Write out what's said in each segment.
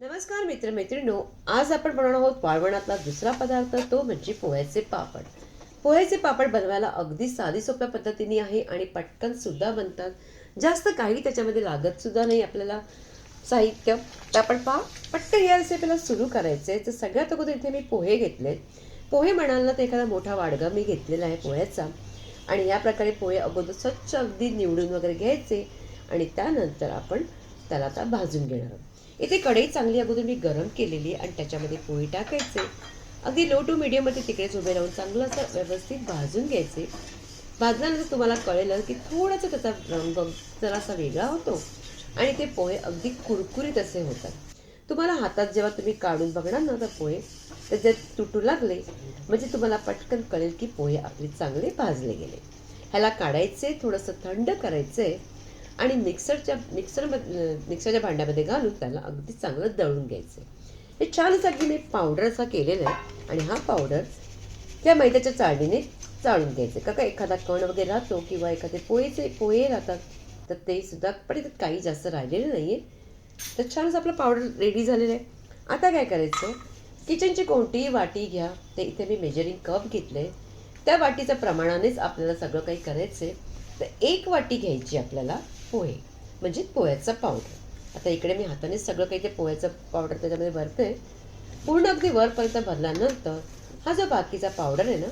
नमस्कार मित्रमैत्रिणो आज आपण बनवणार आहोत वाळवणातला दुसरा पदार्थ तो म्हणजे पोह्याचे पापड. पोह्याचे पापड बनवायला अगदी साधी सोप्या पद्धतीने आहे आणि पटकन सुद्धा बनतात. जास्त काही त्याच्यामध्ये लागत सुद्धा नाही आपल्याला साहित्य. तर आपण पहा पटकन या रेसिपीला सुरू करायचे तर सगळ्यात अगोदर इथे मी पोहे घेतले पोहे म्हणाल ना तर एखादा मोठा वाडगा मी घेतलेला आहे पोह्याचा. आणि या प्रकारे पोहे अगोदर स्वच्छ अगदी निवडून वगैरे घ्यायचे. आणि त्यानंतर आपण त्याला आता भाजून घेणार आहोत. इथे कढई चांगली अगोदर मी गरम केलेली आणि त्याच्यामध्ये पोहे टाकायचे. अगदी लो टू मीडियममध्ये तिकडेच उभे राहून चांगलं असं व्यवस्थित भाजून घ्यायचे. भाजल्यानंतर तुम्हाला कळेल की थोडासा त्याचा रंग जरासा वेगळा होतो आणि ते पोहे अगदी कुरकुरीत असे होतात. तुम्हाला हातात जेव्हा तुम्ही काढून बघणार ना तर पोहे त्याच्यात तुटू लागले म्हणजे तुम्हाला पटकन कळेल की पोहे आपले चांगले भाजले गेले. ह्याला काढायचे थोडंसं थंड करायचे. आणि मिक्सरच्या मिक्सर मिक्सरच्या भांड्यामध्ये घालून त्याला अगदी चांगलं दळून घ्यायचं हे छानसाठी अगदी मी पावडर असा केलेला आहे आणि हा पावडर त्या मैद्याच्या चाळणीने चाळून घ्यायचं का का एखादा कण वगैरे राहतो किंवा एखादे पोहेचे पोहे राहतात तर ते सुद्धा पण इथं काही जास्त राहिलेलं नाही आहे तर छानच आपलं पावडर रेडी झालेलं आहे. आता काय करायचं? किचनची कोणतीही वाटी घ्या. ते इथे मी मेजरिंग कप घेतले त्या वाटीच्या प्रमाणानेच आपल्याला सगळं काही करायचं आहे तर एक वाटी घ्यायची आपल्याला. पोहे. म्हणजे पोह्याचा पावडर आता इकडे मी हाताने सगळं काही ते पोह्याचं पावडर त्याच्यामध्ये भरते. पूर्ण अगदी वरपर्यंत भरल्यानंतर हा जो बाकीचा पावडर आहे ना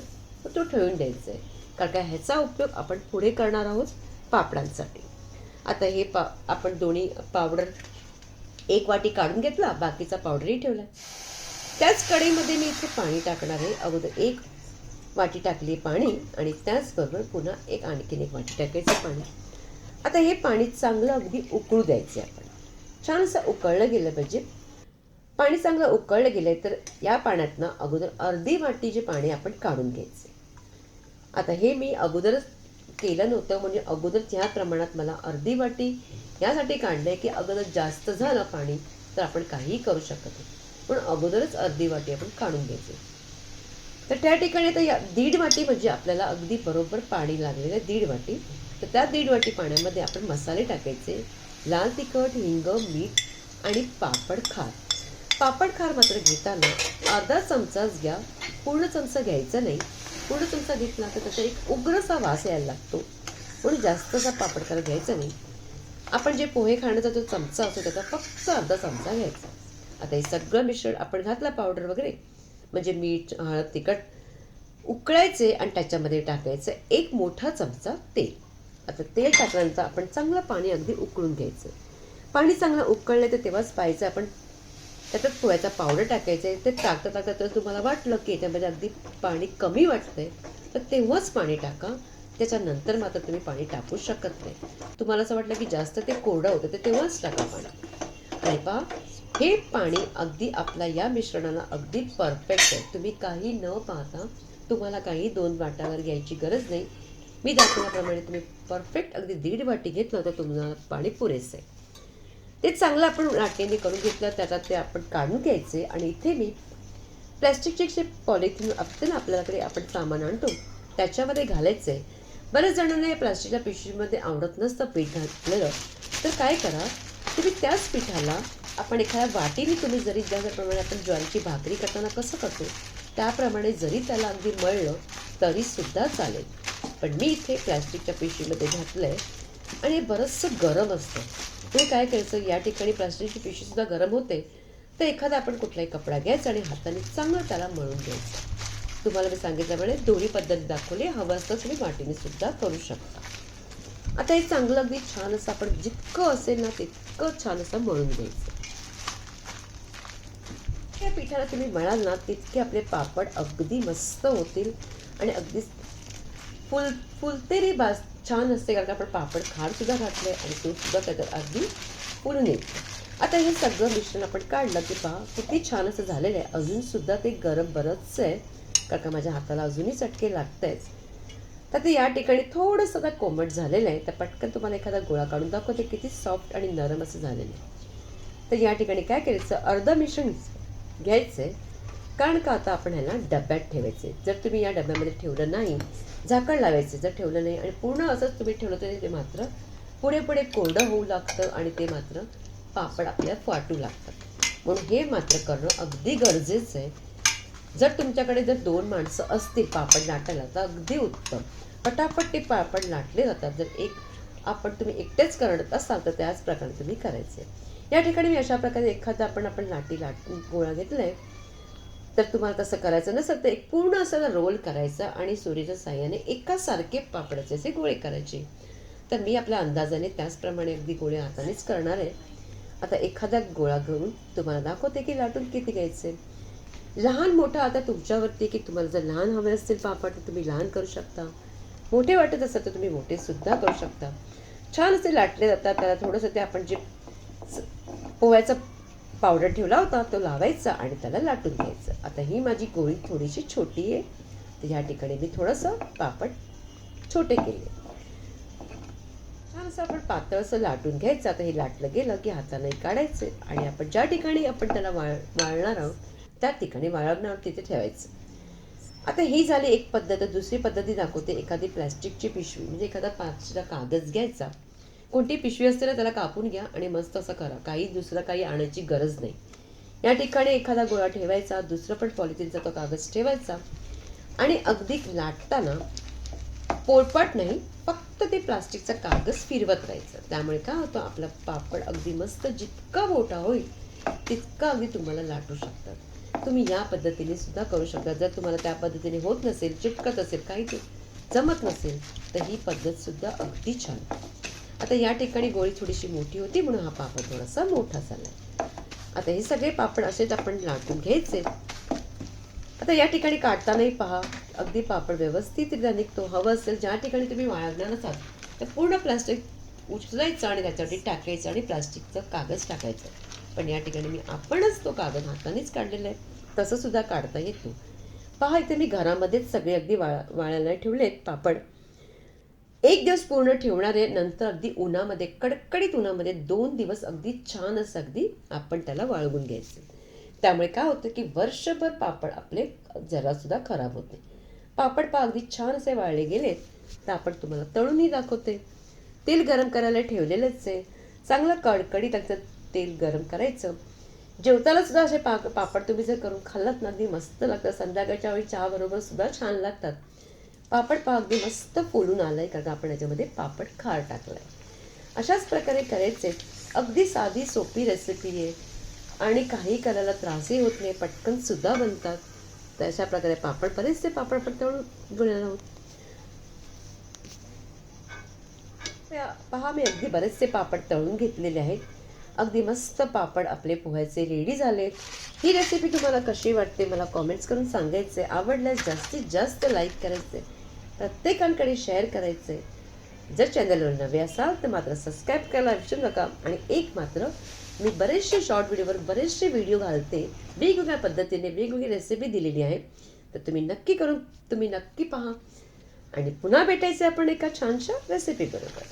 तो ठेवून द्यायचा आहे कारण का ह्याचा उपयोग आपण पुढे करणार आहोत पापडांसाठी. आता हे पा आपण दोन्ही पावडर एक वाटी काढून घेतला बाकीचा पावडरही ठेवला. त्याच कढईमध्ये मी इथे पाणी टाकणार आहे. अगोदर एक वाटी टाकली पाणी आणि त्याचबरोबर पुन्हा एक आणखीन एक वाटी टाकायचं पाणी. आता हे पाणी चांगलं अगदी उकळू द्यायचे आपण. छान असं उकळलं गेलं पाहिजे. पाणी चांगलं उकळलं गेलं तर या पाण्यातनं अगोदर अर्धी वाटी जे पाणी आपण काढून घ्यायचे. आता हे मी अगोदरच केलं नव्हतं म्हणजे अगोदर ह्या प्रमाणात मला अर्धी वाटी यासाठी काढलं आहे की अगोदर जास्त झालं पाणी तर आपण काहीही करू शकत नाही. पण अगोदरच अर्धी वाटी आपण काढून घ्यायची. तर त्या ठिकाणी आता या दीड वाटी म्हणजे आपल्याला अगदी बरोबर पाणी लागलेलं आहे दीड वाटी. तर त्या दीड वाटी पाण्यामध्ये आपण मसाले टाकायचे. लाल तिखट हिंग मीठ आणि पापड खार. पापड खार मात्र घेताना अर्धा चमचाच घ्या. पूर्ण चमचा घ्यायचा नाही. पूर्ण चमचा घेतला तर त्याचा एक उग्रसा वास यायला लागतो. म्हणून जास्तसा पापड खार घ्यायचा नाही. आपण जे पोहे खाण्याचा जो चमचा असतो त्याचा फक्त अर्धा चमचा घ्यायचा. आता हे सगळं मिश्रण आपण घातलं पावडर वगैरे. म्हणजे मीठ हळद तिखट उकळायचे आणि त्याच्यामध्ये टाकायचं एक मोठा चमचा तेल. आता तेल टाकल्यानंतर आपण चांगलं पाणी अगदी उकळून घ्यायचं. पाणी चांगलं उकळलं तर तेव्हाच पाहायचं आपण त्याच्यात पोह्याचा पावडर टाकायचं. आहे ते टाकता टाकता तर तुम्हाला वाटलं की याच्यामध्ये अगदी पाणी कमी वाटतंय. तर तेव्हाच पाणी टाका. त्याच्यानंतर मात्र तुम्ही पाणी टाकू शकत नाही. तुम्हाला असं वाटलं की जास्त ते कोरडं होतं तर तेव्हाच टाका पाणी. आणि पहा हे पाणी अगदी आपल्या या मिश्रणाला अगदी परफेक्ट आहे. तुम्ही काही न पाहता तुम्हाला काही दोन वाटावर घ्यायची गरज नाही. मी दाखवल्याप्रमाणे तुम्ही परफेक्ट अगदी दीड वाटी घेतलं तर तुम्हाला पाणी पुरेसं आहे. ते चांगलं आपण लाटेने करून घेतलं त्याच्यात ते आपण काढून घ्यायचे आणि इथे मी प्लॅस्टिकचे जे पॉलिथिन असते ना आपल्याकडे आपण सामान आणतो त्याच्यामध्ये घालायचं आहे बऱ्याच जणांना या प्लास्टिकच्या पिशवीमध्ये आवडत नसतं पीठ घातलेलं. तर काय करा तुम्ही त्याच पिठाला आपण एखाद्या वाटीने तुम्ही जरी ज्याप्रमाणे आपण ज्वारीची भाकरी करताना कसं करतो त्याप्रमाणे जरी त्याला अगदी मळलं तरीसुद्धा चालेल. पण मी इथे प्लॅस्टिकच्या पिशवीमध्ये घातलं आहे आणि हे बरंचसं गरम असतं. तुम्ही काय करायचं? या ठिकाणी प्लास्टिकची पिशवीसुद्धा गरम होते तर एखादा आपण कुठलाही कपडा घ्यायचा आणि हाताने चांगलं त्याला मळून घ्यायचं. तुम्हाला मी सांगितल्याप्रमाणे दोन्ही पद्धत दाखवली हवं असतं तुम्ही वाटीने सुद्धा करू शकता. आता हे चांगलं अगदी छान असं आपण जितकं असेल ना तितकं छान असं मळून घ्यायचं. या पिठाला तुम्ही मळाल ना तितके आपले पापड अगदी मस्त होतील आणि अगदी फुल फुलतेरी भास छान असते कारण का आपण पापड खारसुद्धा घातलं आहे आणि तूपसुद्धा सुद्धा त्याच्यात अगदी फुलून येतं आता हे सगळं मिश्रण आपण काढलं की पहा किती छान असं झालेलं आहे. अजूनसुद्धा ते गरम बरंच आहे कारण का माझ्या हाताला अजूनही चटके लागत आहेच तर ते या ठिकाणी थोडंसं आता कोमट झालेलं आहे तर पटकन तुम्हाला एखादा गोळा काढून दाखवते किती सॉफ्ट आणि नरम असं झालेलं आहे. तर या ठिकाणी काय करायचं अर्धं मिश्रण घ्यायचं आहे. कारण का आता आपण ह्याला डब्यात ठेवायचे? जर तुम्ही या डब्यामध्ये ठेवलं नाही झाकण लावायचे जर ठेवलं नाही आणि पूर्ण असंच तुम्ही ठेवलं तरी ते मात्र पुढे पुढे कोरडं होऊ लागतं आणि ते मात्र पापड आपल्याला फाटू लागतात. म्हणून हे मात्र करणं अगदी गरजेचं आहे. जर तुमच्याकडे जर दोन माणसं असतील पापड लाटायला तर अगदी उत्तम. पटापट ते पापड लाटले जातात. जर एक आपण तुम्ही एकटेच करत असाल तर त्याच प्रकारे तुम्ही करायचे. या ठिकाणी मी अशा प्रकारे एखादा आपण आपण लाटी लाट गोळा घेतलाय. तर तुम्हाला तसं करायचं नसेल तर एक पूर्ण असं रोल करायचा आणि सुरीच्या साह्याने एकासारखे पापडाचे असे गोळे करायचे. तर मी आपल्या अंदाजाने त्याचप्रमाणे अगदी गोळे हातानेच करणार आहे. आता एखादा गोळा घेऊन तुम्हाला दाखवते की लाटून किती घ्यायचे. लहान मोठा आता तुमच्यावरती की तुम्हाला जर लहान हवे असतील पापड तर तुम्ही लहान करू शकता. मोठे वाटत असेल तर तुम्ही मोठे सुद्धा करू शकता. छान असे लाटले जातात त्याला थोडंसं ते आपण जे पोह्याचं पावडर ठेवला होता तो लावायचा आणि त्याला लाटून घ्यायचं. आता ही माझी गोळी थोडीशी छोटी आहे. तर ह्या ठिकाणी मी थोडंसं पापड छोटे केले. छान असं आपण पातळ असं लाटून घ्यायचं. आता हे लाटलं गेलं की हाताने काढायचे आणि आपण ज्या ठिकाणी आपण त्याला वाळ वाळणार आहोत त्या ठिकाणी वाळवणार तिथे ठेवायचं. आता ही झाली एक पद्धत. दुसरी पद्धती दाखवते. एखादी प्लॅस्टिकची पिशवी म्हणजे एखादा पाचचा कागद घ्यायचा. कोणती पिशवी असते ना त्याला कापून घ्या आणि मस्त असं करा. काही दुसरं काही आणायची गरज नाही. या ठिकाणी एखादा गोळा ठेवायचा दुसरं पण पॉलिथिनचा तो कागद ठेवायचा. आणि अगदी लाटताना पोळपाट नाही फक्त ते प्लास्टिकचा कागद फिरवत राहायचं. त्यामुळे काय होतं आपला पापड अगदी मस्त जितका मोठा होईल तितका अगदी तुम्हाला लाटू शकतात. तुम्ही या पद्धतीने सुद्धा करू शकता. जर तुम्हाला त्या पद्धतीने होत नसेल चिटकत असेल काही ते जमत नसेल तर ही पद्धतसुद्धा अगदी छान. आता या ठिकाणी गोळी थोडीशी मोठी होती म्हणून हा पापड थोडासा मोठा झाला आता हे सगळे पापड असेच आपण लाटून घ्यायचे. आता या ठिकाणी काढतानाही पहा अगदी पापड व्यवस्थितरित्या निघतो. हवं असेल ज्या ठिकाणी तुम्ही वाळवणार असाल तर पूर्ण प्लास्टिक उचलायचं आणि त्याच्यावरती टाकायचं आणि प्लास्टिकचं कागद टाकायचं. पण या ठिकाणी मी आपणच तो कागद हातानेच काढलेला आहे. तसंसुद्धा काढता येतो. पहा इथे मी घरामध्येच सगळे अगदी वाळ वाळायला ठेवलेत पापड. एक दिवस पूर्ण ठेवणारे नंतर अगदी उन्हामध्ये कडकडीत उन्हामध्ये दोन दिवस अगदी छान असं अगदी आपण त्याला वाळवून घ्यायचं. त्यामुळे काय होतं की वर्षभर पापड आपले जरासुद्धा खराब होते पापड पा अगदी छान असे वाळले गेले तर आपण तुम्हाला तळूनही दाखवते. तेल गरम करायला ठेवलेलंच आहे. चांगलं कडकडीत त्याचं तेल गरम करायचं. जेवताना सुद्धा असे पा पापड तुम्ही जर करून खाल्लात ना अगदी मस्त लागतं संध्याकाळच्या वेळी चहाबरोबर सुद्धा छान लागतात. पापड पहा अगदी मस्त फुलून आहे कारण का आपण याच्यामध्ये पापड खार टाकलाय. अशाच प्रकारे करायचे. अगदी साधी सोपी रेसिपी आहे. आणि काही करायला त्रासही होत नाही पटकनसुद्धा बनतात. तर अशा प्रकारे पापड बरेचसे पापड आपण तळून आहोत. पहा मी अगदी बरेचसे पापड तळून घेतलेले आहेत. अगदी मस्त पापड आपले पोह्याचे रेडी झाले. ही रेसिपी तुम्हाला कशी वाटते मला कॉमेंट्स करून सांगायचे. आवडल्यास जास्तीत जास्त लाईक करायचे. प्रत्येकांकडे शेअर करायचं. आहे जर चॅनलवर नवे असाल तर मात्र सबस्क्राईब करायला विसरू नका. आणि एक मात्र मी बरेचसे शॉर्ट व्हिडिओवर बरेचसे व्हिडिओ घालते. वेगवेगळ्या पद्धतीने वेगवेगळी रेसिपी दिलेली आहे. तर तुम्ही नक्की करून तुम्ही नक्की पहा. आणि पुन्हा भेटायचे आपण एका छानशा रेसिपी बरोबर.